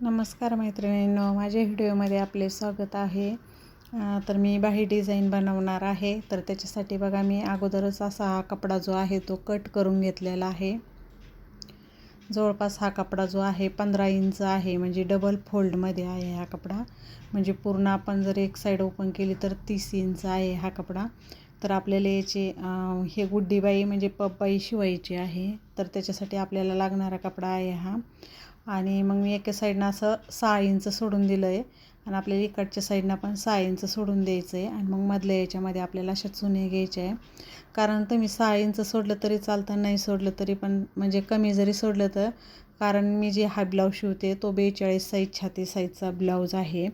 नमस्कार मैत्रिणींनो माझ्या व्हिडिओमध्ये आपले स्वागत आहे. तर मी बाही डिझाईन बनवणार आहे. तर त्याच्यासाठी बघा मी अगोदरच असा हा कपडा जो आहे तो कट करून घेतलेला आहे. जवळपास हा कपडा जो आहे पंधरा इंच आहे म्हणजे डबल फोल्डमध्ये आहे हा कपडा. म्हणजे पूर्ण आपण जर एक साईड ओपन केली तर तीस इंच आहे हा कपडा. तर आपल्याला याचे हे गुड्डीबाई म्हणजे पपबाई शिवायची आहे. तर त्याच्यासाठी आपल्याला लागणारा कपडा आहे हा. आणि मग मी एका साईडनं असं सहा इंच सोडून दिलं आहे आणि आपल्याला इकडच्या साईडनं पण सहा इंच सोडून द्यायचं आहे आणि मग मधल्या याच्यामध्ये आपल्याला अशा चुने घ्यायचे आहे. कारण तुम्ही सहा इंच सोडलं तरी चालतं नाही सोडलं तरी पण म्हणजे कमी जरी सोडलं तर. कारण मी जे हा ब्लाऊज शिवते तो बेचाळीस साईज छाती साईजचा ब्लाऊज आहे.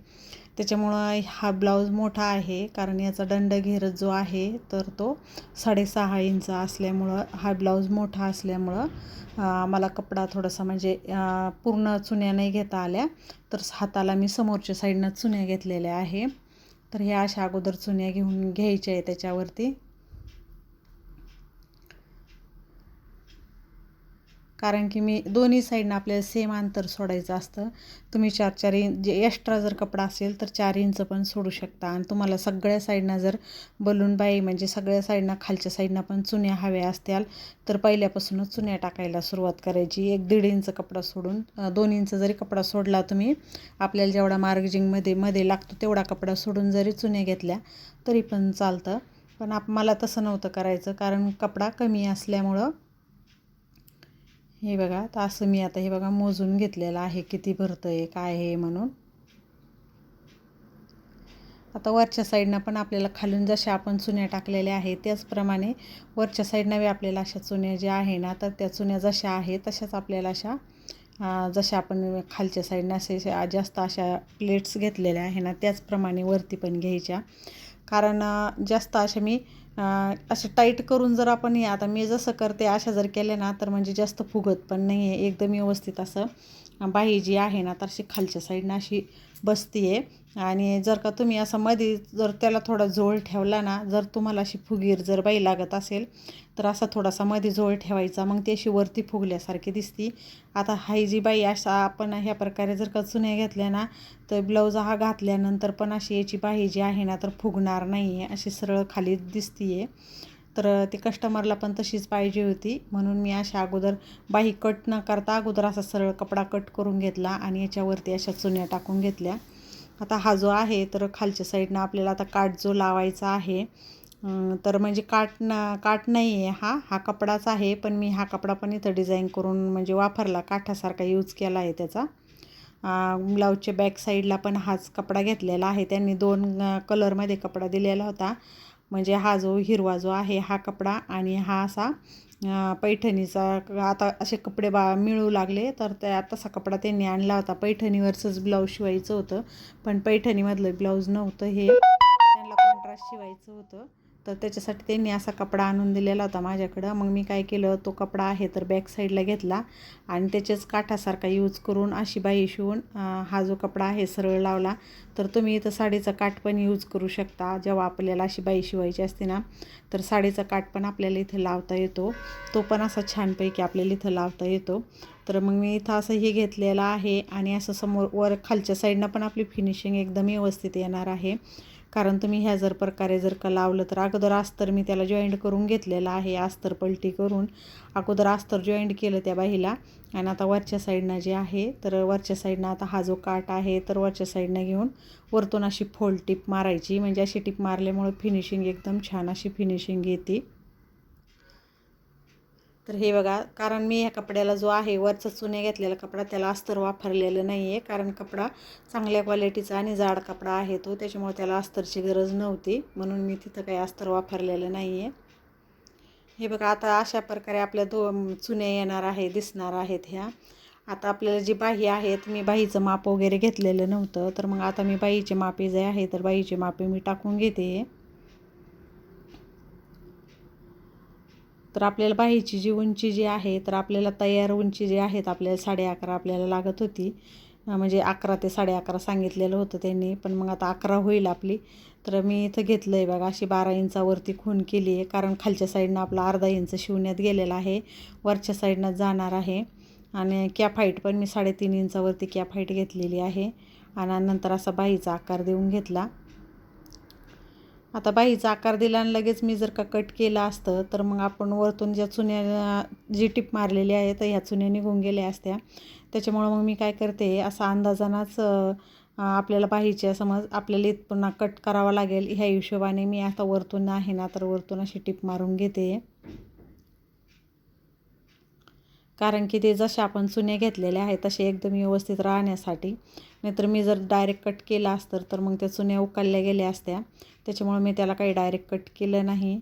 त्याच्यामुळं हा ब्लाऊज मोठा आहे कारण याचा दंड घेर जो आहे तर तो साडेसहा इंच असल्यामुळं हा ब्लाऊज मोठा असल्यामुळं मला कपडा थोडासा म्हणजे पूर्ण चुन्या नाही घेता आल्या. तर हाताला मी समोरच्या साईडनं चुन्या घेतलेल्या आहे. तर ह्या अशा अगोदर चुन्या घेऊन घ्यायच्या आहे त्याच्यावरती. कारण की मी दोन्ही साईडनं आपल्याला सेम अंतर सोडायचं असतं. तुम्ही चार चार इंच जे एक्स्ट्रा जर कपडा असेल तर चार इंच पण सोडू शकता. आणि तुम्हाला सगळ्या साईडनं जर बलून बाई म्हणजे सगळ्या साईडनं खालच्या साईडनं पण चुन्या हव्या असत्याल तर पहिल्यापासूनच चुन्या टाकायला सुरुवात करायची. एक दीड इंच कपडा सोडून दोन इंच जरी कपडा सोडला तुम्ही आपल्याला जेवढा मार्गजिंगमध्ये मध्ये लागतो तेवढा कपडा सोडून जरी चुन्या घेतल्या तरी पण चालतं. पण आप मला तसं नव्हतं करायचं कारण कपडा कमी असल्यामुळं हे बघा तर असं मी आता हे बघा मोजून घेतलेलं आहे किती भरतं आहे काय आहे म्हणून. आता वरच्या साईडनं पण आपल्याला खालून जशा आपण चुन्या टाकलेल्या आहेत त्याचप्रमाणे वरच्या साईडनं बी आपल्याला अशा चुन्या ज्या आहे ना तर त्या चुन्या जशा आहे तशाच आपल्याला अशा जशा आपण खालच्या साईडनं असे जास्त अशा प्लेट्स घेतलेल्या आहे ना त्याचप्रमाणे वरती पण घ्यायच्या. कारण जास्त अशा मी असं टाईट करून जर आपण हे आता मी जसं करते अशा जर केल्या ना तर म्हणजे जास्त फुगत पण नाही आहे एकदम व्यवस्थित असं बाही जी आहे ना तर अशी खालच्या साईडनं अशी बसती आहे आणि जर का तुम्ही असं मध्ये जर त्याला थोडा झोळ ठेवला ना जर तुम्हाला अशी फुगीर जर बाई लागत असेल तर असा थोडासा मध्ये झोळ ठेवायचा. मग ती अशी वरती फुगल्यासारखी दिसती. आता हाय जी बाई असा आपण ह्या प्रकारे जर का चुन्या घेतल्या ना तर ब्लाऊज हा घातल्यानंतर पण अशी याची बाही जी आहे ना तर फुगणार नाही आहे अशी सरळ खाली दिसती आहे तर ती कस्टमरला पण तशीच पाहिजे होती. म्हणून मी अशा अगोदर बाही कट न करता अगोदर असा सरळ कपडा कट करून घेतला आणि याच्यावरती अशा चुन्या टाकून घेतल्या. आता हा जो आहे तर खालच्या साईडनं आपल्याला आता काठ जो लावायचा आहे तर म्हणजे काट ना काठ नाही आहे हा हा कपडाच आहे पण मी हा कपडा पण इथं डिझाईन करून म्हणजे वापरला काठासारखा यूज केला आहे त्याचा. ब्लाऊजच्या बॅक साईडला पण हाच कपडा घेतलेला आहे. त्यांनी दोन कलरमध्ये कपडा दिलेला होता. म्हणजे हा जो हिरवा जो आहे हा कपडा आणि हा असा पैठणीचा आता असे कपडे बा मिळू लागले तर त्या तसा कपडा त्यांनी आणला होता. पैठणीवरचंच ब्लाऊज शिवायचं होतं. पण पैठणीमधलं ब्लाऊज नव्हतं हे. त्यांना कॉन्ट्रास्ट शिवायचं होतं. तर त्याच्यासाठी त्यांनी असा कपडा आणून दिलेला होता माझ्याकडं. मग मी काय केलं तो कपडा आहे तर बॅक साईडला घेतला आणि त्याच्याच काठासारखा यूज करून अशी बाई शिवून हा जो कपडा आहे सरळ लावला. तर तुम्ही इथं साडीचा काठ पण यूज करू शकता. जेव्हा आपल्याला अशी बाई शिवायची असते ना तर साडीचा काठ पण आपल्याला इथं लावता येतो. तो पण असा छानपैकी आपल्याला इथं लावता येतो. तर मग मी इथं असं हे घेतलेलं आहे आणि असं समोर वर खालच्या साईडनं पण आपली फिनिशिंग एकदम व्यवस्थित येणार आहे. कारण तुम्ही ह्या जर प्रकारे जर का लावलं तर अगोदर अस्तर मी त्याला जॉईंट करून घेतलेलं आहे अस्तर पलटी करून. अगोदर अस्तर जॉईंट केलं त्या बाईला आणि आता वरच्या साईडनं जे आहे तर वरच्या साईडनं आता हा जो काठ आहे तर वरच्या साईडनं घेऊन वरतून अशी फोल्ड टिप मारायची. म्हणजे अशी टिप मारल्यामुळे फिनिशिंग एकदम छान अशी फिनिशिंग येते. तर हे बघा कारण मी ह्या कपड्याला जो आहे वरचा चुने घेतलेला कपडा त्याला अस्तर वापरलेलं नाही आहे कारण कपडा चांगल्या क्वालिटीचा आणि जाड कपडा आहे तो त्याच्यामुळे त्याला अस्तरची गरज नव्हती म्हणून मी तिथं काही अस्तर वापरलेलं नाही आहे हे बघा आता अशा प्रकारे आपल्या दो चुने येणार आहे दिसणार आहेत ह्या. आता आपल्याला जी बाही आहेत मी बाहीचं माप वगैरे घेतलेलं नव्हतं तर मग आता मी बाईचे मापे जे आहे तर बाईचे मापे मी टाकून घेते. तर आपल्याला बाहीची जी उंची जी आहे तर आपल्याला तयार उंची जी आहेत आपल्याला साडे अकरा आपल्याला लागत होती. म्हणजे अकरा ते साडे अकरा सांगितलेलं होतं त्यांनी पण मग आता अकरा होईल आपली. तर मी इथं घेतलं आहे बघा अशी बारा इंचावरती खून केली आहे कारण खालच्या साईडनं आपला अर्धा इंच शिवण्यात गेलेला आहे वरच्या साईडनं जाणार आहे. आणि कॅप हाईट पण मी साडेतीन इंचावरती कॅप हाईट घेतलेली आहे. आणि नंतर असा बाहीचा आकार देऊन घेतला. आता बाहीचा आकार दिला आणि लगेच मी जर का कट केलं असतं तर मग आपण वरतून ज्या चुन्या जी टिप मारलेली आहे तर ह्या चुन्या निघून गेल्या असत्या. त्याच्यामुळं मग मी काय करते असा अंदाजानाच आपल्याला बाहीच्या समज आपल्याला इथ पुन्हा कट करावा लागेल. ह्या हिशोबाने मी आता वरतून आहे ना तर वरतून अशी टिप मारून घेते. कारण की ते जसे आपण चुन्या घेतलेल्या आहेत तसे एकदम व्यवस्थित राहण्यासाठी. नाहीतर मी जर डायरेक्ट कट केला असतं तर मग त्या चुन्या उकलल्या गेल्या असत्या. त्याच्यामुळे मी त्याला काही डायरेक्ट कट केलं नाही.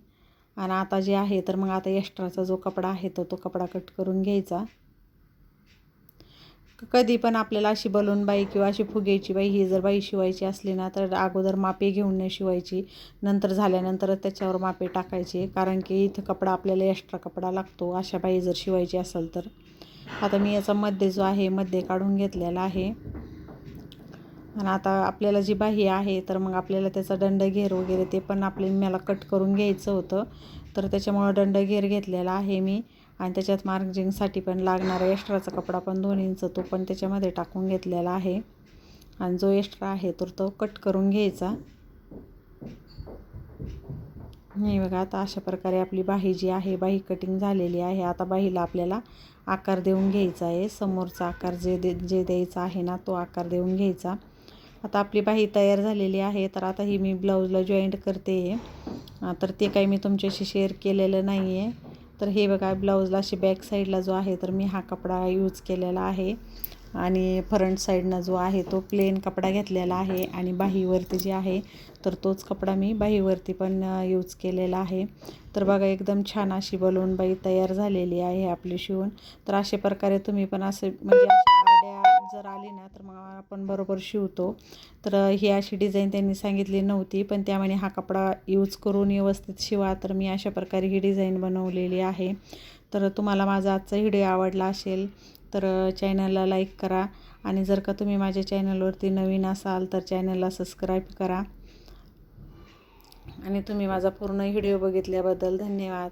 आणि आता जे आहे तर मग आता एक्स्ट्राचा जो कपडा आहे तर तो कपडा कट करून घ्यायचा. कधी पण आपल्याला अशी बलून बाई किंवा अशी फुग्याची बाई ही जर बाई शिवायची असली ना तर अगोदर मापे घेऊन नाही शिवायची. नंतर झाल्यानंतर त्याच्यावर मापे टाकायचे. कारण की इथं कपडा आपल्याला एक्स्ट्रा कपडा लागतो अशा बाई जर शिवायची असेल तर. आता मी याचा मध्ये जो आहे मध्ये काढून घेतलेला आहे. आणि आता आपल्याला जी बाही आहे तर मग आपल्याला त्याचा दंड घेर वगैरे ते पण आपले मला कट करून घ्यायचं होतं. तर त्याच्यामुळं दंड घेर घेतलेला आहे मी. आणि त्याच्यात मार्जिंगसाठी पण लागणारा एक्स्ट्राचा कपडा पण दोन इंच तो पण त्याच्यामध्ये टाकून घेतलेला आहे. आणि जो एक्स्ट्रा आहे तर तो कट करून घ्यायचा. नाही बघा आता अशा प्रकारे आपली बाही जी आहे बाही कटिंग झालेली आहे. आता बाहीला आपल्याला आकार देऊन घ्यायचा आहे. समोरचा आकार जे दे जे द्यायचा आहे ना तो आकार देऊन घ्यायचा. आता आपली बाही तयार झालेली आहे तर आता ही मी ब्लाऊजला जॉईंट करते. तर ते काही मी तुमच्याशी शेअर केलेलं नाही आहे तर हे बघा ब्लाऊजला अशी बॅक साईडला जो आहे तर मी हा कपडा यूज केलेला आहे. आणि फ्रंट साईडनं जो आहे तो प्लेन कपडा घेतलेला आहे. आणि बाहीवरती जे आहे तर तोच कपडा मी बाहीवरती पण यूज केलेला आहे. तर बघा एकदम छान अशी बलून बाई तयार झालेली आहे आपली शिवून. तर अशा प्रकारे तुम्ही पण असे म्हणजे जर आली ना तर मग आपण बरोबर शिवतो. तर ही अशी डिझाईन त्यांनी सांगितली नव्हती पण त्यामुळे हा कपडा यूज करून व्यवस्थित शिवा. तर मी अशा प्रकारे ही डिझाईन बनवलेली आहे. तर तुम्हाला माझा आजचा व्हिडिओ आवडला असेल तर चॅनलला लाईक करा. आणि जर का तुम्ही माझ्या चॅनलवरती नवीन असाल तर चॅनलला सबस्क्राईब करा. आणि तुम्ही माझा पूर्ण व्हिडिओ बघितल्याबद्दल धन्यवाद.